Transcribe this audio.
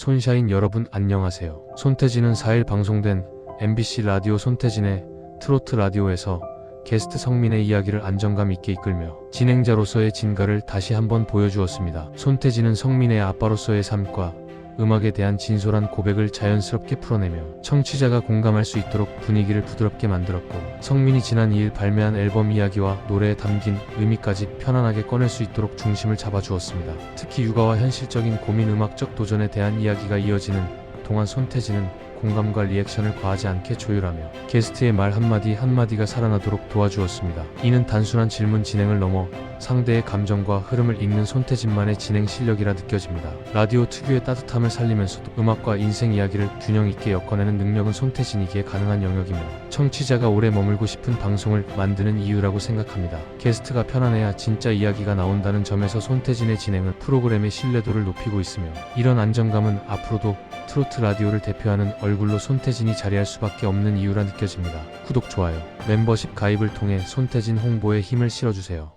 손샤인 여러분 안녕하세요. 손태진은 4일 방송된 MBC 라디오 손태진의 트로트 라디오에서 게스트 성민의 이야기를 안정감 있게 이끌며 진행자로서의 진가를 다시 한번 보여주었습니다. 손태진은 성민의 아빠로서의 삶과 음악에 대한 진솔한 고백을 자연스럽게 풀어내며 청취자가 공감할 수 있도록 분위기를 부드럽게 만들었고 성민이 지난 2일 발매한 앨범 이야기와 노래에 담긴 의미까지 편안하게 꺼낼 수 있도록 중심을 잡아주었습니다. 특히 육아와 현실적인 고민 음악적 도전에 대한 이야기가 이어지는 동안 손태진은 공감과 리액션을 과하지 않게 조율하며 게스트의 말 한마디 한마디가 살아나도록 도와주었습니다. 이는 단순한 질문 진행을 넘어 상대의 감정과 흐름을 읽는 손태진만의 진행 실력이라 느껴집니다. 라디오 특유의 따뜻함을 살리면서도 음악과 인생 이야기를 균형 있게 엮어내는 능력은 손태진이기에 가능한 영역이며 청취자가 오래 머물고 싶은 방송을 만드는 이유라고 생각합니다. 게스트가 편안해야 진짜 이야기가 나온다는 점에서 손태진의 진행은 프로그램의 신뢰도를 높이고 있으며 이런 안정감은 앞으로도 트로트 라디오를 대표하는 얼굴로 손태진이 자리할 수밖에 없는 이유라 느껴집니다. 구독, 좋아요, 멤버십 가입을 통해 손태진 홍보에 힘을 실어주세요.